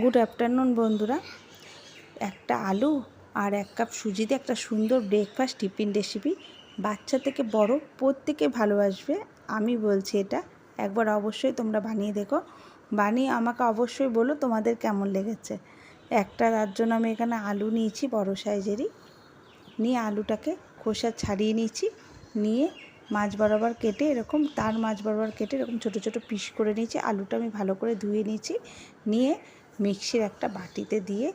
Good afternoon বন্ধুরা। একটা আলু আর এক কাপ সুজিতে একটা সুন্দর ব্রেকফাস্ট টিফিন রেসিপি বাচ্চা থেকে বড় প্রত্যেকে ভালোবাসবে, আমি বলছি এটা। একবার অবশ্যই তোমরা বানিয়ে দেখো। বানিয়ে আমাকে অবশ্যই বলো তোমাদের কেমন লেগেছে। একটা তার জন্য আমি এখানে আলু নিয়েছি বড় সাইজেরই। নিয়ে আলুটাকে খোসা ছাড়িয়ে নিয়েছি। নিয়ে মাছ বরাবর কেটে এরকম তার মাছ বরাবর কেটে এরকম ছোটো ছোটো পিস করে নিয়েছি। আলুটা আমি ভালো করে ধুয়ে নিয়েছি। নিয়ে মিক্সির একটা বাটিতে দিয়ে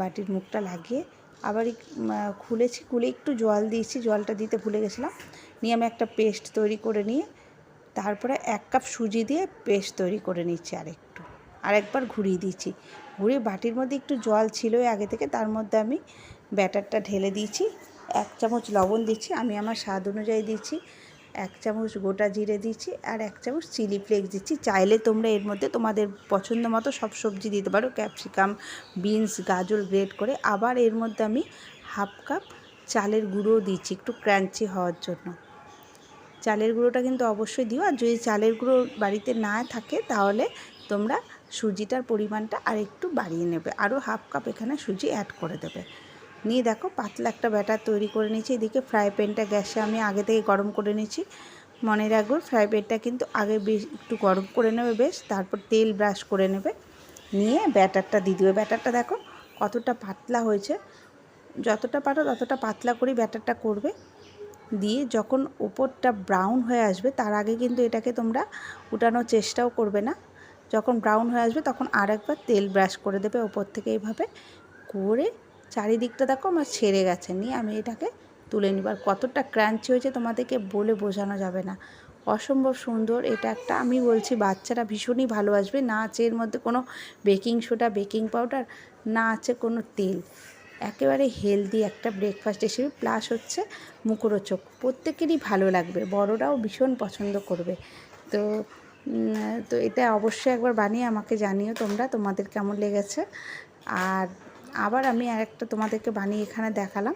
বাটির মুখটা লাগিয়ে আবার খুলেছি, খুলে একটু জল দিয়েছি, জলটা দিতে ভুলে গেছিলাম। নিয়ে আমি একটা পেস্ট তৈরি করে নিয়ে তারপরে এক কাপ সুজি দিয়ে পেস্ট তৈরি করে নিচ্ছি আর আরেকটু। আরেকবার ঘুরিয়ে দিয়েছি ঘুরিয়ে বাটির মধ্যে একটু জল ছিলই আগে থেকে, তার মধ্যে আমি ব্যাটারটা ঢেলে দিয়েছি, এক চামচ লবণ দিচ্ছি, আমি আমার স্বাদ অনুযায়ী দিচ্ছি। এক চামচ গোটা জিরে দিচ্ছি আর এক চামচ চিলি ফ্লেক্স দিচ্ছি। চাইলে তোমরা এর মধ্যে তোমাদের পছন্দ মতো সব সবজি দিতে পারো। ক্যাপসিকাম, বিনস, গাজর, গ্রেট করে। আবার এর মধ্যে আমি হাফ কাপ চালের গুঁড়ো দিচ্ছি একটু ক্রাঞ্চি হওয়ার জন্য। চালের গুঁড়োটা কিন্তু অবশ্যই দিও। আর যদি চালের গুঁড়ো বাড়িতে না থাকে, তাহলে তোমরা সুজিটার পরিমাণটা আর একটু বাড়িয়ে নেবে। আরও হাফ কাপ এখানে সুজি অ্যাড করে দেবে। নিয়ে দেখো পাতলা একটা ব্যাটার তৈরি করে নিয়েছি। এদিকে ফ্রাই প্যানটা গ্যাসে আমি আগে থেকে গরম করে নিয়েছি। মনে রাখব ফ্রাই প্যানটা কিন্তু আগে বেশ একটু গরম করে নেবে বেশ, তারপর তেল ব্রাশ করে নেবে। নিয়ে ব্যাটারটা দিয়ে দেবে। ব্যাটারটা দেখো কতটা পাতলা হয়েছে। যতটা পারো ততটা পাতলা করে ব্যাটারটা করবে। দিয়ে যখন ওপরটা ব্রাউন হয়ে আসবে, তার আগে কিন্তু এটাকে তোমরা উঠানোর চেষ্টাও করবে না। যখন ব্রাউন হয়ে আসবে তখন আর একবার তেল ব্রাশ করে দেবে ওপর থেকে এইভাবে করে চারিদিকটা দেখো আমার ছেড়ে গেছে। নিয়ে আমি এটাকে তুলে নিব। আর কতটা ক্রাঞ্চি হয়েছে তোমাদেরকে বলে বোঝানো যাবে না। অসম্ভব সুন্দর। এটা একটা আমি বলছি, বাচ্চারা ভীষণই ভালোবাসবে না আছে এর মধ্যে কোনো বেকিং সোডা, বেকিং পাউডার, না আছে কোনো তেল। একেবারে হেলদি একটা ব্রেকফাস্ট হিসেবে প্লাস হচ্ছে মুখরোচক। প্রত্যেকেরই ভালো লাগবে। বড়রাও ভীষণ পছন্দ করবে। তো তো এটা অবশ্যই একবার বানিয়ে আমাকে জানিও তোমরা, তোমাদের কেমন লেগেছে। আর আবার আমি আরেকটা তোমাদেরকে বানিয়ে এখানে দেখালাম।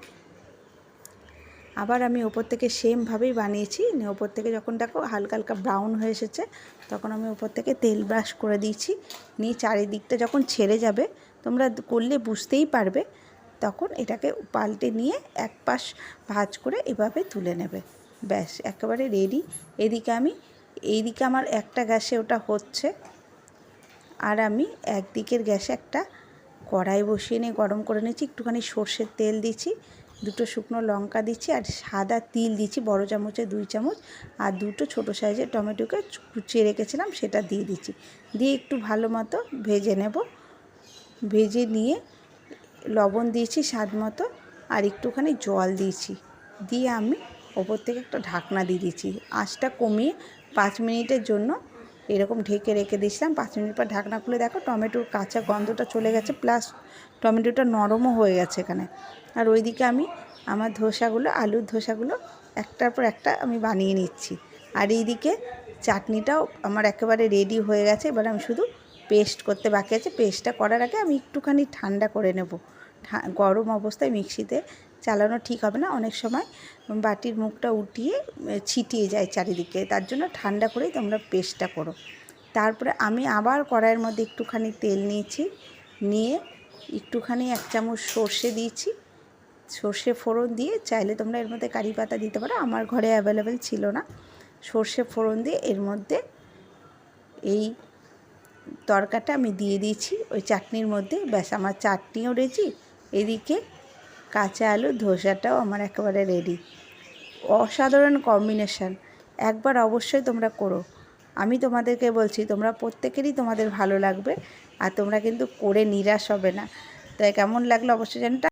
আবার আমি ওপর থেকে সেমভাবেই বানিয়েছি। নিয়ে ওপর থেকে যখন দেখো হালকা হালকা ব্রাউন হয়ে এসেছে, তখন আমি ওপর থেকে তেল ব্রাশ করে দিয়েছি। নিয়ে চারিদিকটা যখন ছেড়ে যাবে, তোমরা করলে বুঝতেই পারবে, তখন এটাকে পাল্টে নিয়ে এক পাশ ভাজ করে এভাবে তুলে নেবে। ব্যাস, একেবারে রেডি এদিকে আমি, এইদিকে আমার একটা গ্যাসে ওটা হচ্ছে। আর আমি একদিকের গ্যাসে একটা কড়াই বসিয়ে নিয়ে গরম করে নিয়েছি, একটুখানি সর্ষের তেল দিচ্ছি, দুটো শুকনো লঙ্কা দিচ্ছি আর সাদা তিল দিচ্ছি, বড় চামচে, দুই চামচ, আর দুটো ছোটো সাইজের টমেটোকে কুচিয়ে রেখেছিলাম, সেটা দিয়ে দিচ্ছি। দিয়ে একটু ভালো মতো ভেজে নেব। ভেজে নিয়ে লবণ দিয়েছি স্বাদ মতো, আর একটুখানি জল দিয়েছি। দিয়ে আমি ওপর থেকে একটা ঢাকনা দিয়ে দিয়েছি আঁচটা কমিয়ে পাঁচ মিনিটের জন্য এরকম ঢেকে রেখে দিয়েছিলাম। পাঁচ মিনিট পর ঢাকনা খুলে দেখো, টমেটোর কাঁচা গন্ধটা চলে গেছে, প্লাস টমেটোটা নরমও হয়ে গেছে এখানে। আর ওইদিকে আমি আমার ধোসাগুলো, আলুর ধোসাগুলো একটার পর একটা আমি বানিয়ে নিচ্ছি। আর এইদিকে চাটনিটাও আমার একেবারে রেডি হয়ে গেছে, এবার আমি শুধু পেস্ট করতে বাকি আছে। পেস্টটা করার আগে আমি একটুখানি ঠান্ডা করে নেব। গরম অবস্থায় মিক্সিতে চালানো ঠিক হবে না। অনেক সময় বাটির মুখটা উঠিয়ে ছিটিয়ে যায় চারিদিকে। তার জন্য ঠান্ডা করেই তোমরা পেস্টটা করো। তারপরে আমি আবার কড়াইয়ের মধ্যে একটুখানি তেল নিয়েছি। নিয়ে একটুখানি এক চামচ সর্ষে দিয়েছি। সর্ষে ফোড়ন দিয়ে চাইলে তোমরা এর মধ্যে কারি পাতা দিতে পারো। আমার ঘরে অ্যাভেলেবেল ছিল না। সর্ষে ফোড়ন দিয়ে এর মধ্যে এই তরকাটা আমি দিয়ে দিয়েছি। ওই চাটনির মধ্যে। ব্যাস, আমার চাটনিও রেডি। এদিকে কাঁচা আলু, ধোসাটাও আমার একেবারে রেডি অসাধারণ কম্বিনেশান একবার অবশ্যই তোমরা করো। আমি তোমাদেরকে বলছি, তোমরা প্রত্যেকেরই তোমাদের ভালো লাগবে আর তোমরা কিন্তু করে নিরাশ হবে না। তো কেমন লাগল অবশ্যই জানি